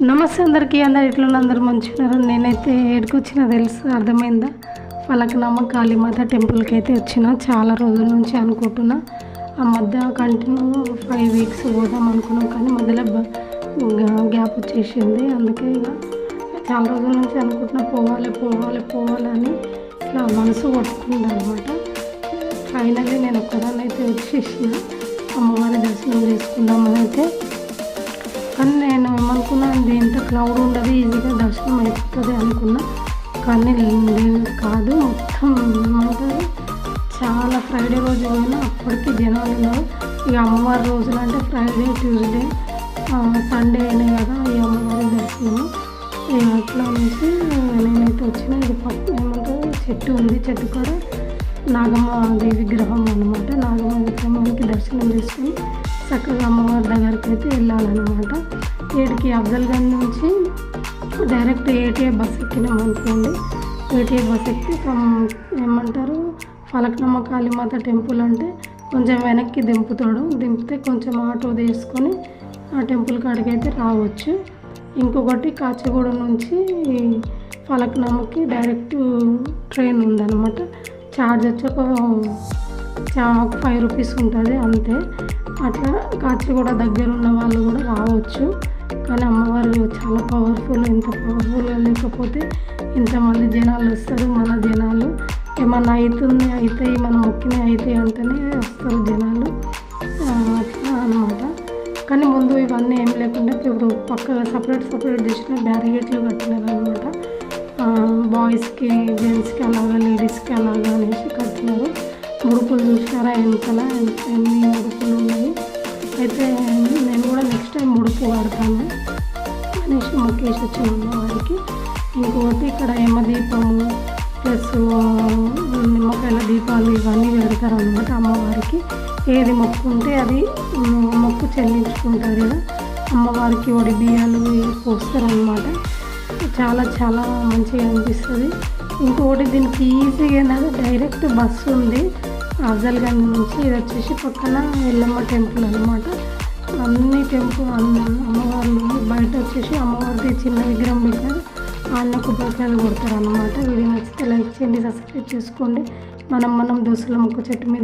నమస్తే అందరికీ అందరు ఇట్లా అందరు మంచిగా నేనైతే ఏడుకొచ్చిన తెలుసు అర్థమైందా? ఫలకనామ కాళీమాత టెంపుల్కి అయితే వచ్చిన చాలా రోజుల నుంచి అనుకుంటున్నా. ఆ మధ్య కంటిన్యూ ఫైవ్ వీక్స్ పోదాం అనుకున్నాం కానీ మధ్యలో బ- గ్యాప్ వచ్చేసింది. అందుకే ఇక చాలా రోజుల నుంచి అనుకుంటున్నా పోవాలి పోవాలి పోవాలని ఇట్లా మనసు కొట్టుకుంది అనమాట ఫైనల్లీ నేను ఒక్కదాన్ని అయితే వచ్చేసిన అమ్మవారి దర్శనం చేసుకుందామని అయితే. కానీ నేను ఏమనుకున్నాను క్లౌడ్ ఉండదు ఈజీగా దర్శనం అయిపోతుంది అనుకున్నా. కానీ లేదు కాదు మొత్తం ఏమంటారు? చాలా ఫ్రైడే రోజు పోయినా అప్పటికి జనాలు ఉన్నారు. ఇక అమ్మవారి రోజులు అంటే ఫ్రైడే ట్యూస్డే సండే అయినాయి కదా ఈ అమ్మవారి దర్శనం. అట్లా అనేసి నేనైతే వచ్చిన. ఇది పక్క ఏమంటారు? చెట్టు ఉంది చెట్టు కూడా నాగమ్మ దేవి విగ్రహం అనమాట నాగమ్మ విగ్రహానికి దర్శనం చేసుకుని చక్కగా అమ్మవారి దగ్గరికి అయితే వెళ్ళాలన్నమాట. ఏడికి అఫ్జల్గంజ్ నుంచి డైరెక్ట్ ఏటీఏ బస్ ఎక్కినాం అనుకోండి. ఏటీఏ బస్ ఎక్కి ఫ్రమ్ ఏమంటారు ఫలక్నమ్మ కాళీమాత టెంపుల్ అంటే కొంచెం వెనక్కి దింపుతాడు. దింపితే కొంచెం ఆటో తీసుకొని ఆ టెంపుల్ కాడికి అయితే రావచ్చు. ఇంకొకటి కాచిగూడ నుంచి ఫలక్నామకి డైరెక్ట్ ట్రైన్ ఉందన్నమాట. ఛార్జ్ వచ్చి ఒక చా- ఒక ఫైవ్ రూపీస్ ఉంటుంది అంతే. అట్లా కాచిగూడ దగ్గర ఉన్న వాళ్ళు కూడా రావచ్చు. కానీ అమ్మవారు చాలా పవర్ఫుల్ ఇంత పవర్ఫుల్గా లేకపోతే ఇంతమంది జనాలు వస్తారు మన జనాలు. ఏమన్నా అవుతుంది అవుతాయి మనం మొక్కినవి అవుతాయి అంటేనే వస్తారు జనాలు. అట్లా అనమాట కానీ ముందు ఇవన్నీ ఏం లేకుండా ఇప్పుడు పక్కగా సపరేట్ సపరేట్ చేసిన బ్యారిగేట్లు కట్టినారు అనమాట బాయ్స్కి జెంట్స్కి అలాగా లేడీస్కి అలాగా అనేసి కట్టినారు. ముడుపులు చూసినారా? వెనకాల ఎన్ని ముడుపులు ఉన్నాయి? అయితే నేను కూడా నెక్స్ట్ టైం ముడుపు వాడతాను అనేసి మొక్కేసి వచ్చిన అమ్మవారికి. ఇంకోటి ఇక్కడ యమదీపము ప్లస్ నిమ్మకాయల దీపాలు ఇవన్నీ పెడతారు అనమాట అమ్మవారికి. ఏది మొక్కుంటే అది మొక్కు చెల్లించుకుంటారు కదా. అమ్మవారికి ఒడి బియ్యాలు పోస్తారనమాట చాలా చాలా మంచిగా అనిపిస్తుంది. ఇంకొకటి దీనికి ఈజీగా ఏంటంటే డైరెక్ట్ బస్సు ఉంది. అఫ్జల్గంజ్ నుంచి ఇది వచ్చేసి పక్కన ఎల్లమ్మ టెంపుల్ అనమాట అన్ని టెంపుల్ అన్ని అమ్మవార్లు బయట వచ్చేసి అమ్మవారిది చిన్న విగ్రహం పెట్టారు అన్న కొబ్బరికాయలు కొడతారు అన్నమాట వీడియో నచ్చితే లైక్ చేయండి సబ్స్క్రైబ్ చేసుకోండి. మనం మనం దోశల మొక్క చెట్టు మీద